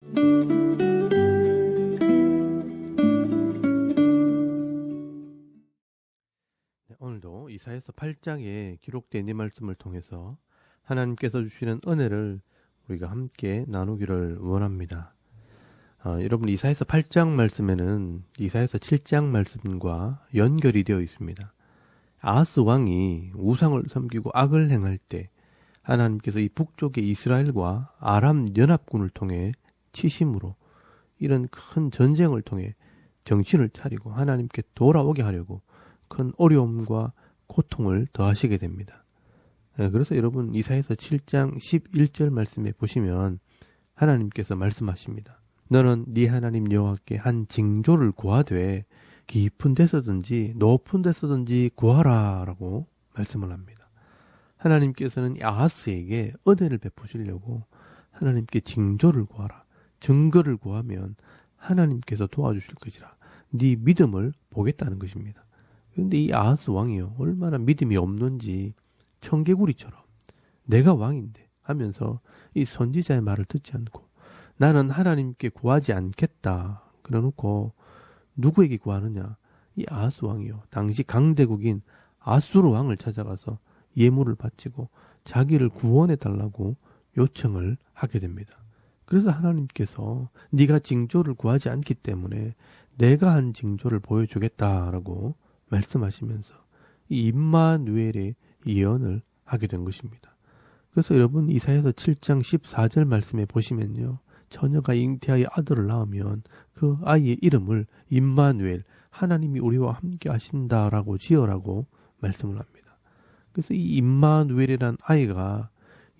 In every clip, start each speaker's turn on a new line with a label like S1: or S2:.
S1: 네, 오늘도 이사에서 8장에 기록된 이 말씀을 통해서 하나님께서 주시는 은혜를 우리가 함께 나누기를 원합니다. 어, 여러분 이사에서 8장 말씀에는 이사에서 7장 말씀과 연결이 되어 있습니다. 아하스 왕이 우상을 섬기고 악을 행할 때 하나님께서 이 북쪽의 이스라엘과 아람 연합군을 통해 치심으로 이런 큰 전쟁을 통해 정신을 차리고 하나님께 돌아오게 하려고 큰 어려움과 고통을 더하시게 됩니다. 예, 그래서 여러분 이사에서 7장 11절 말씀에 보시면 하나님께서 말씀하십니다. 너는 네 하나님 여호와께 한 징조를 구하되 깊은 데서든지 높은 데서든지 구하라라고 말씀을 합니다. 하나님께서는 아하스에게 은혜를 베푸시려고 하나님께 징조를 구하라. 증거를 구하면 하나님께서 도와주실 것이라. 네 믿음을 보겠다는 것입니다. 그런데 이 아하스 왕이요 얼마나 믿음이 없는지 청개구리처럼 내가 왕인데 하면서 이 선지자의 말을 듣지 않고 나는 하나님께 구하지 않겠다 그러놓고 누구에게 구하느냐 이 아하스 왕이요 당시 강대국인 아수르 왕을 찾아가서 예물을 바치고 자기를 구원해 달라고 요청을 하게 됩니다. 그래서 하나님께서 네가 징조를 구하지 않기 때문에 내가 한 징조를 보여주겠다라고 말씀하시면서 이 임마누엘의 예언을 하게 된 것입니다. 그래서 여러분 이사야서 7장 14절 말씀에 보시면요. 처녀가 잉태하여 아들을 낳으면 그 아이의 이름을 임마누엘 하나님이 우리와 함께 하신다라고 지어라고 말씀을 합니다. 그래서 이 임마누엘이란 아이가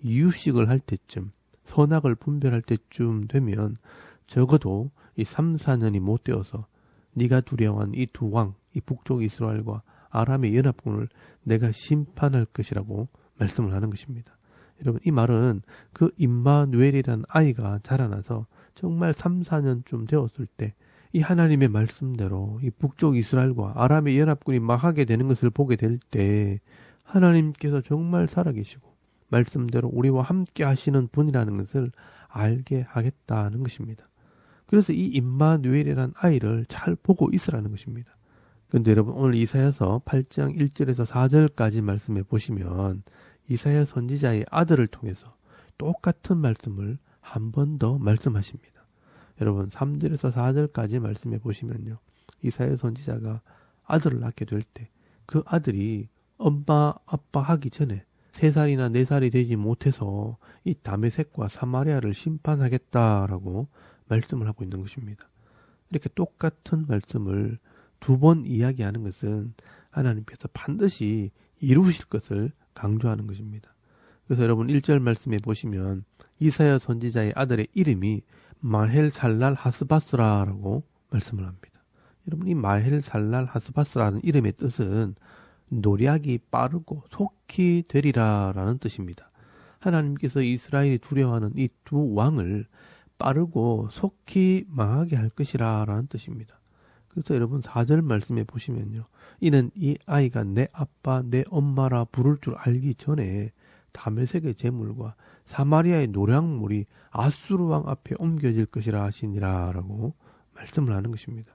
S1: 이유식을 할 때쯤 선악을 분별할 때쯤 되면 적어도 이 3, 4년이 못 되어서 네가 두려워한 이 두 왕, 이 북쪽 이스라엘과 아람의 연합군을 내가 심판할 것이라고 말씀을 하는 것입니다. 여러분 이 말은 그 임마누엘이라는 아이가 자라나서 정말 3, 4년쯤 되었을 때 이 하나님의 말씀대로 이 북쪽 이스라엘과 아람의 연합군이 막하게 되는 것을 보게 될 때 하나님께서 정말 살아계시고 말씀대로 우리와 함께 하시는 분이라는 것을 알게 하겠다는 것입니다. 그래서 이 임마누엘이라는 아이를 잘 보고 있으라는 것입니다. 그런데 여러분 오늘 이사야서 8장 1절에서 4절까지 말씀해 보시면 이사야 선지자의 아들을 통해서 똑같은 말씀을 한 번 더 말씀하십니다. 여러분 3절에서 4절까지 말씀해 보시면요. 이사야 선지자가 아들을 낳게 될 때 그 아들이 엄마 아빠 하기 전에 3살이나 4살이 되지 못해서 이 다메섹과 사마리아를 심판하겠다라고 말씀을 하고 있는 것입니다. 이렇게 똑같은 말씀을 두 번 이야기하는 것은 하나님께서 반드시 이루실 것을 강조하는 것입니다. 그래서 여러분 1절 말씀에 보시면 이사야 선지자의 아들의 이름이 마헬 살랄 하스바스라라고 말씀을 합니다. 여러분 이 마헬 살랄 하스바스라는 이름의 뜻은 노략이 빠르고 속히 되리라라는 뜻입니다. 하나님께서 이스라엘이 두려워하는 이 두 왕을 빠르고 속히 망하게 할 것이라라는 뜻입니다. 그래서 여러분 4절 말씀에 보시면요. 이는 이 아이가 내 아빠 내 엄마라 부를 줄 알기 전에 다메섹의 재물과 사마리아의 노량물이 아수르 왕 앞에 옮겨질 것이라 하시니라라고 말씀을 하는 것입니다.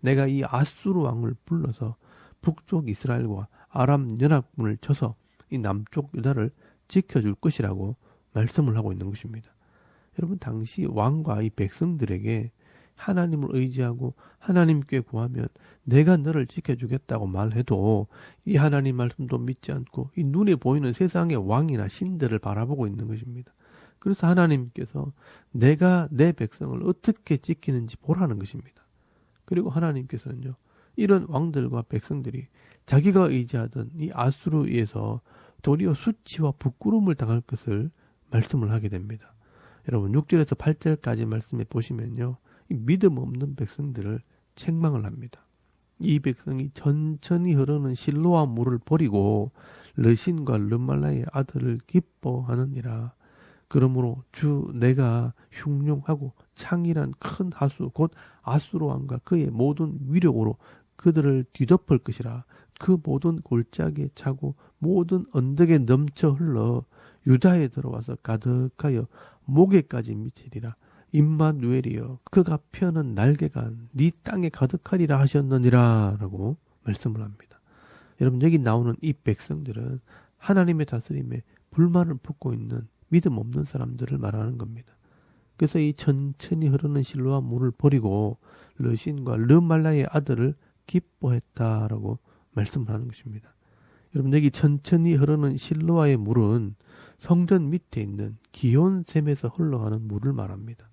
S1: 내가 이 아수르 왕을 불러서 북쪽 이스라엘과 아람 연합군을 쳐서 이 남쪽 유다를 지켜줄 것이라고 말씀을 하고 있는 것입니다. 여러분 당시 왕과 이 백성들에게 하나님을 의지하고 하나님께 구하면 내가 너를 지켜주겠다고 말해도 이 하나님 말씀도 믿지 않고 이 눈에 보이는 세상의 왕이나 신들을 바라보고 있는 것입니다. 그래서 하나님께서 내가 내 백성을 어떻게 지키는지 보라는 것입니다. 그리고 하나님께서는요, 이런 왕들과 백성들이 자기가 의지하던 이 아수르에서 도리어 수치와 부끄러움을 당할 것을 말씀을 하게 됩니다. 여러분 6절에서 8절까지 말씀해 보시면요. 믿음 없는 백성들을 책망을 합니다. 이 백성이 천천히 흐르는 실로와 물을 버리고 르신과 르말라의 아들을 기뻐하느니라. 그러므로 주 내가 흉룡하고 창이란 큰 하수 곧 아수로 왕과 그의 모든 위력으로 그들을 뒤덮을 것이라. 그 모든 골짜기에 차고 모든 언덕에 넘쳐 흘러 유다에 들어와서 가득하여 목에까지 미치리라. 임마누엘이여 그가 펴는 날개가 네 땅에 가득하리라 하셨느니라라고 말씀을 합니다. 여러분 여기 나오는 이 백성들은 하나님의 다스림에 불만을 품고 있는 믿음 없는 사람들을 말하는 겁니다. 그래서 이 천천히 흐르는 실로와 물을 버리고 르신과 르말라의 아들을 기뻐했다라고 말씀을 하는 것입니다. 여러분 여기 천천히 흐르는 실로와의 물은 성전 밑에 있는 기온샘에서 흘러가는 물을 말합니다.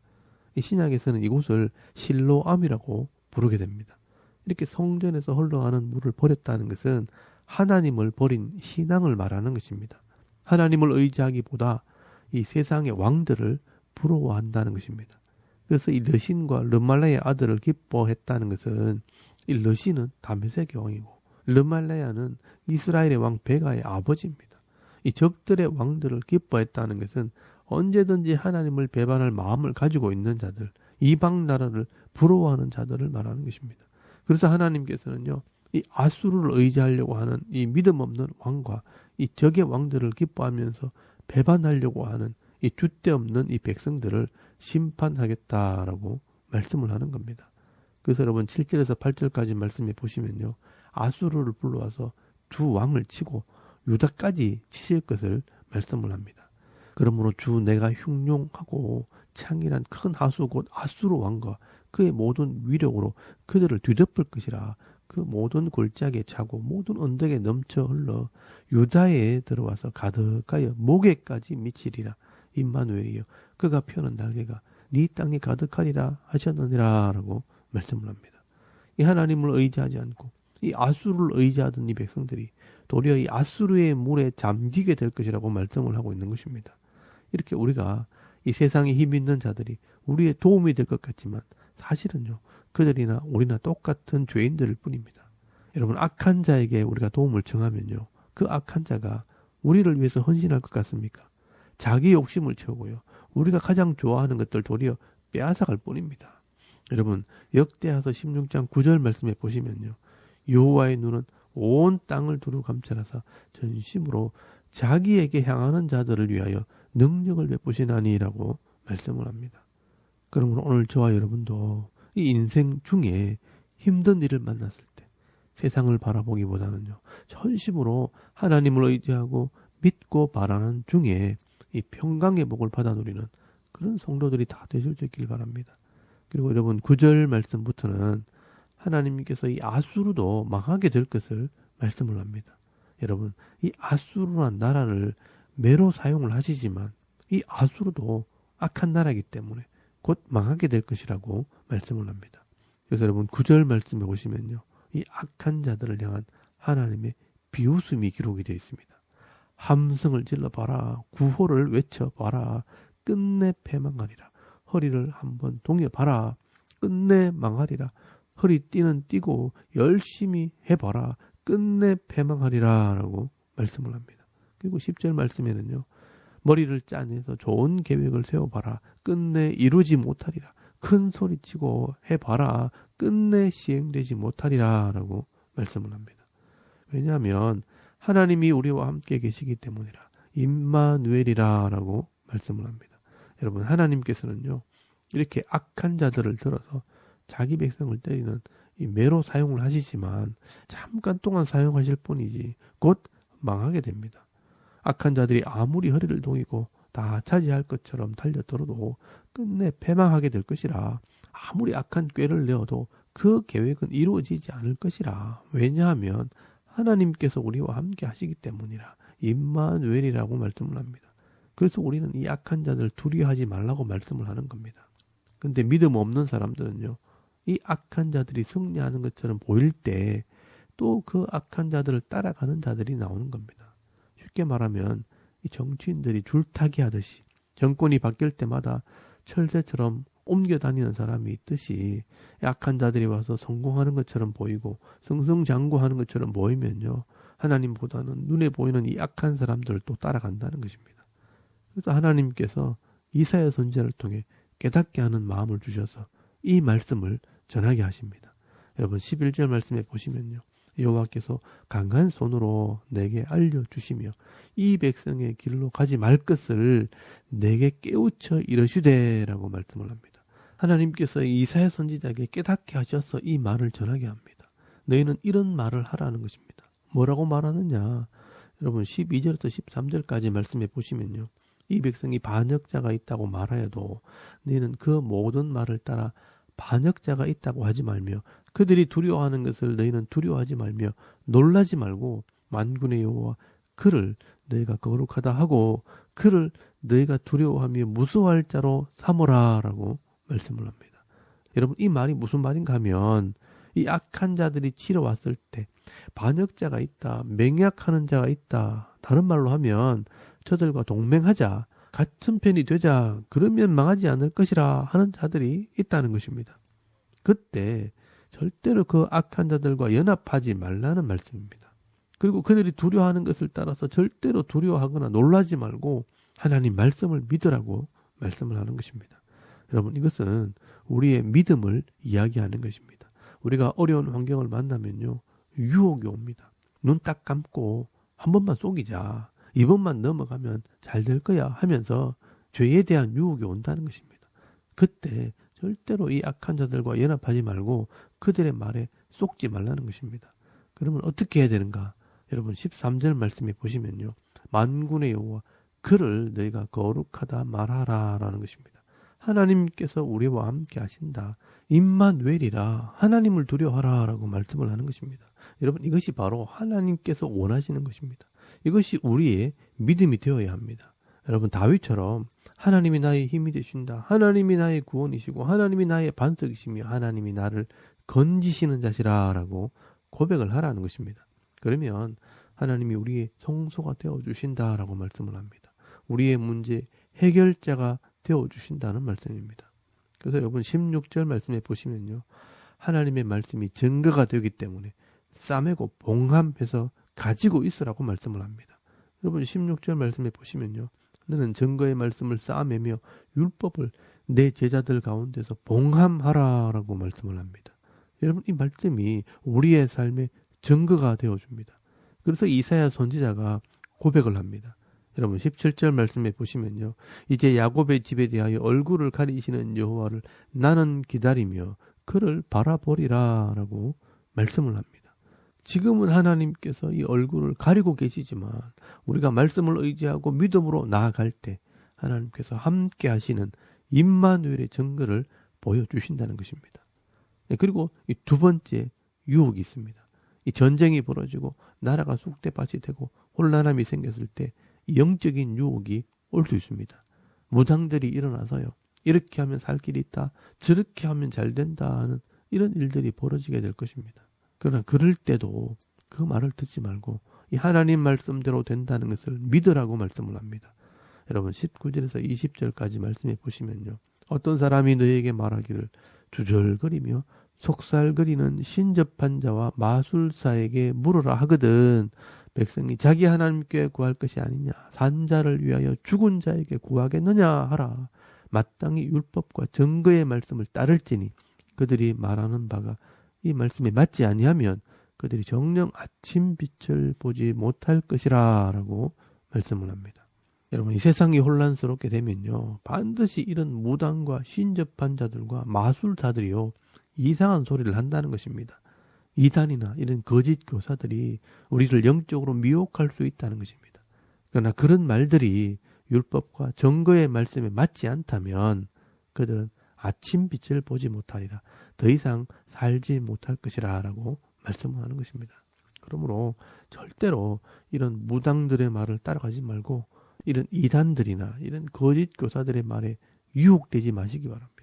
S1: 이 신약에서는 이곳을 실로암이라고 부르게 됩니다. 이렇게 성전에서 흘러가는 물을 버렸다는 것은 하나님을 버린 신앙을 말하는 것입니다. 하나님을 의지하기보다 이 세상의 왕들을 부러워한다는 것입니다. 그래서 이 르신과 르말라의 아들을 기뻐했다는 것은 이 르신은 다메섹의 왕이고 르말라야는 이스라엘의 왕 베가의 아버지입니다. 이 적들의 왕들을 기뻐했다는 것은 언제든지 하나님을 배반할 마음을 가지고 있는 자들, 이방 나라를 부러워하는 자들을 말하는 것입니다. 그래서 하나님께서는요, 이 아수르를 의지하려고 하는 이 믿음 없는 왕과 이 적의 왕들을 기뻐하면서 배반하려고 하는 이 줏대 없는 이 백성들을 심판하겠다라고 말씀을 하는 겁니다. 그래서 여러분 7절에서 8절까지 말씀해 보시면요. 아수르를 불러와서 두 왕을 치고 유다까지 치실 것을 말씀을 합니다. 그러므로 주 내가 흉룡하고 창이란 큰 하수 곧 아수르 왕과 그의 모든 위력으로 그들을 뒤덮을 것이라 그 모든 골짜기에 차고 모든 언덕에 넘쳐 흘러 유다에 들어와서 가득하여 목에까지 미치리라 임마누엘이여 그가 펴는 날개가 네 땅에 가득하리라 하셨느니라라고 말씀을 합니다. 이 하나님을 의지하지 않고 이 아수르를 의지하던 이 백성들이 도리어 이 아수르의 물에 잠기게 될 것이라고 말씀을 하고 있는 것입니다. 이렇게 우리가 이 세상에 힘 있는 자들이 우리의 도움이 될 것 같지만 사실은요 그들이나 우리나 똑같은 죄인들일 뿐입니다. 여러분 악한 자에게 우리가 도움을 청하면요 그 악한 자가 우리를 위해서 헌신할 것 같습니까? 자기 욕심을 채우고요 우리가 가장 좋아하는 것들 도리어 빼앗아갈 뿐입니다. 여러분 역대하서 16장 9절 말씀에 보시면요 여호와의 눈은 온 땅을 두루 감찰하사 전심으로 자기에게 향하는 자들을 위하여 능력을 베푸시나니라고 말씀을 합니다. 그러므로 오늘 저와 여러분도 이 인생 중에 힘든 일을 만났을 때 세상을 바라보기보다는요 전심으로 하나님을 의지하고 믿고 바라는 중에 이 평강의 복을 받아 누리는 그런 성도들이 다 되실 수 있길 바랍니다. 그리고 여러분 구절 말씀부터는 하나님께서 이 아수르도 망하게 될 것을 말씀을 합니다. 여러분, 이 아수르란 나라를 매로 사용을 하시지만 이 아수르도 악한 나라이기 때문에 곧 망하게 될 것이라고 말씀을 합니다. 그래서 여러분 구절 말씀에 보시면요. 이 악한 자들을 향한 하나님의 비웃음이 기록이 되어 있습니다. 함성을 질러봐라. 구호를 외쳐봐라. 끝내 패망하리라. 허리를 한번 동여봐라. 끝내 망하리라. 허리띠는 띠고 열심히 해봐라. 끝내 패망하리라. 라고 말씀을 합니다. 그리고 10절 말씀에는요. 머리를 짜내서 좋은 계획을 세워봐라. 끝내 이루지 못하리라. 큰 소리치고 해봐라. 끝내 시행되지 못하리라. 라고 말씀을 합니다. 왜냐하면 하나님이 우리와 함께 계시기 때문이라. 임마누엘이라. 라고 말씀을 합니다. 여러분, 하나님께서는요. 이렇게 악한 자들을 들어서 자기 백성을 때리는 이 매로 사용을 하시지만 잠깐 동안 사용하실 뿐이지 곧 망하게 됩니다. 악한 자들이 아무리 허리를 동이고 다 차지할 것처럼 달려들어도 끝내 패망하게 될 것이라 아무리 악한 꾀를 내어도 그 계획은 이루어지지 않을 것이라 왜냐하면 하나님께서 우리와 함께 하시기 때문이라 임마누엘이라고 말씀을 합니다. 그래서 우리는 이 악한 자들 두려워하지 말라고 말씀을 하는 겁니다. 근데 믿음 없는 사람들은요 이 악한 자들이 승리하는 것처럼 보일 때 또 그 악한 자들을 따라가는 자들이 나오는 겁니다. 쉽게 말하면 이 정치인들이 줄타기 하듯이 정권이 바뀔 때마다 철새처럼 옮겨 다니는 사람이 있듯이 약한 자들이 와서 성공하는 것처럼 보이고 승승장구하는 것처럼 보이면요 하나님보다는 눈에 보이는 이 악한 사람들을 또 따라간다는 것입니다. 그래서 하나님께서 이사야 선지자를 통해 깨닫게 하는 마음을 주셔서 이 말씀을 전하게 하십니다. 여러분 11절 말씀에 보시면요. 여호와께서 강한 손으로 내게 알려주시며 이 백성의 길로 가지 말 것을 내게 깨우쳐 이러시되라고 말씀을 합니다. 하나님께서 이사야 선지자에게 깨닫게 하셔서 이 말을 전하게 합니다. 너희는 이런 말을 하라는 것입니다. 뭐라고 말하느냐? 여러분 12절부터 13절까지 말씀해 보시면요. 이 백성이 반역자가 있다고 말하여도 너희는 그 모든 말을 따라 반역자가 있다고 하지 말며 그들이 두려워하는 것을 너희는 두려워하지 말며 놀라지 말고 만군의 여호와 그를 너희가 거룩하다 하고 그를 너희가 두려워하며 무서워할 자로 삼으라라고 말씀을 합니다. 여러분 이 말이 무슨 말인가 하면 이 악한 자들이 치러 왔을 때 반역자가 있다, 맹약하는 자가 있다. 다른 말로 하면 저들과 동맹하자, 같은 편이 되자, 그러면 망하지 않을 것이라 하는 자들이 있다는 것입니다. 그때 절대로 그 악한 자들과 연합하지 말라는 말씀입니다. 그리고 그들이 두려워하는 것을 따라서 절대로 두려워하거나 놀라지 말고 하나님 말씀을 믿으라고 말씀을 하는 것입니다. 여러분 이것은 우리의 믿음을 이야기하는 것입니다. 우리가 어려운 환경을 만나면요 유혹이 옵니다. 눈 딱 감고 한 번만 속이자. 이번만 넘어가면 잘 될 거야 하면서 죄에 대한 유혹이 온다는 것입니다. 그때 절대로 이 악한 자들과 연합하지 말고 그들의 말에 속지 말라는 것입니다. 그러면 어떻게 해야 되는가? 여러분 13절 말씀에 보시면요. 만군의 여호와 그를 너희가 거룩하다 말하라라는 것입니다. 하나님께서 우리와 함께 하신다. 임만웰이라 하나님을 두려워하라라고 말씀을 하는 것입니다. 여러분 이것이 바로 하나님께서 원하시는 것입니다. 이것이 우리의 믿음이 되어야 합니다. 여러분 다윗처럼 하나님이 나의 힘이 되신다. 하나님이 나의 구원이시고 하나님이 나의 반석이시며 하나님이 나를 건지시는 자시라라고 고백을 하라는 것입니다. 그러면 하나님이 우리의 성소가 되어 주신다라고 말씀을 합니다. 우리의 문제 해결자가 되어 주신다는 말씀입니다. 그래서 여러분 16절 말씀에 보시면요. 하나님의 말씀이 증거가 되기 때문에 싸매고 봉함해서 가지고 있으라고 말씀을 합니다. 여러분 16절 말씀에 보시면요. 너는 증거의 말씀을 쌓아매며 율법을 내 제자들 가운데서 봉함하라라고 말씀을 합니다. 여러분 이 말씀이 우리의 삶의 증거가 되어 줍니다. 그래서 이사야 선지자가 고백을 합니다. 여러분 17절 말씀에 보시면요. 이제 야곱의 집에 대하여 얼굴을 가리시는 여호와를 나는 기다리며 그를 바라보리라라고 말씀을 합니다. 지금은 하나님께서 이 얼굴을 가리고 계시지만 우리가 말씀을 의지하고 믿음으로 나아갈 때 하나님께서 함께 하시는 임마누엘의 증거를 보여주신다는 것입니다. 네, 그리고 이 두 번째 유혹이 있습니다. 이 전쟁이 벌어지고 나라가 쑥대밭이 되고 혼란함이 생겼을 때 영적인 유혹이 올 수 있습니다. 무당들이 일어나서요. 이렇게 하면 살 길이 있다. 저렇게 하면 잘 된다 하는 이런 일들이 벌어지게 될 것입니다. 그러나 그럴 때도 그 말을 듣지 말고 이 하나님 말씀대로 된다는 것을 믿으라고 말씀을 합니다. 여러분 19절에서 20절까지 말씀해 보시면요. 어떤 사람이 너에게 말하기를 주절거리며 속살거리는 신접한 자와 마술사에게 물으라 하거든 백성이 자기 하나님께 구할 것이 아니냐 산자를 위하여 죽은 자에게 구하겠느냐 하라 마땅히 율법과 증거의 말씀을 따를지니 그들이 말하는 바가 이 말씀에 맞지 아니하면 그들이 정령 아침 빛을 보지 못할 것이라라고 말씀을 합니다. 여러분 이 세상이 혼란스럽게 되면요 반드시 이런 무당과 신접한 자들과 마술사들이요 이상한 소리를 한다는 것입니다. 이단이나 이런 거짓 교사들이 우리를 영적으로 미혹할 수 있다는 것입니다. 그러나 그런 말들이 율법과 정거의 말씀에 맞지 않다면 그들은 아침 빛을 보지 못하리라. 더 이상 살지 못할 것이라 라고 말씀하는 것입니다. 그러므로 절대로 이런 무당들의 말을 따라가지 말고 이런 이단들이나 이런 거짓 교사들의 말에 유혹되지 마시기 바랍니다.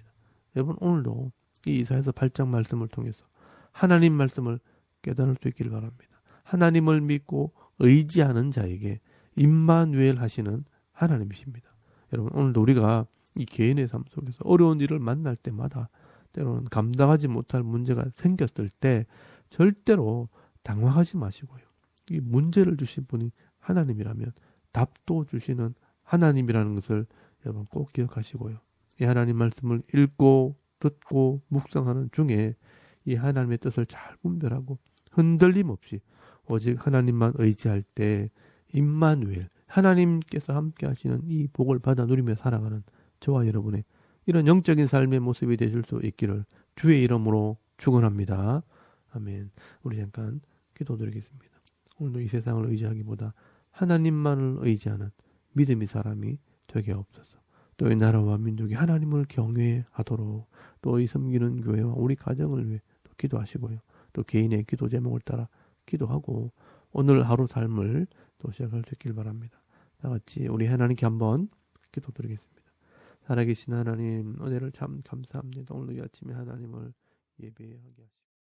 S1: 여러분 오늘도 이 이사에서 8장 말씀을 통해서 하나님 말씀을 깨달을 수 있기를 바랍니다. 하나님을 믿고 의지하는 자에게 임마누엘 하시는 하나님이십니다. 여러분 오늘도 우리가 이 개인의 삶 속에서 어려운 일을 만날 때마다 때로는 감당하지 못할 문제가 생겼을 때 절대로 당황하지 마시고요. 이 문제를 주신 분이 하나님이라면 답도 주시는 하나님이라는 것을 여러분 꼭 기억하시고요. 이 하나님 말씀을 읽고 듣고 묵상하는 중에 이 하나님의 뜻을 잘 분별하고 흔들림 없이 오직 하나님만 의지할 때 임마누엘 하나님께서 함께 하시는 이 복을 받아 누리며 살아가는 저와 여러분의 이런 영적인 삶의 모습이 되실 수 있기를 주의 이름으로 축원합니다. 아멘. 우리 잠깐 기도드리겠습니다. 오늘도 이 세상을 의지하기보다 하나님만을 의지하는 믿음의 사람이 되게 없어서 또 이 나라와 민족이 하나님을 경외하도록 또 이 섬기는 교회와 우리 가정을 위해 또 기도하시고요. 또 개인의 기도 제목을 따라 기도하고 오늘 하루 삶을 또 시작할 수 있길 바랍니다. 다 같이 우리 하나님께 한번 기도드리겠습니다. 살아계신 하나님 은혜를 참 감사합니다. 오늘 이 아침에 하나님을 예배하게 하시고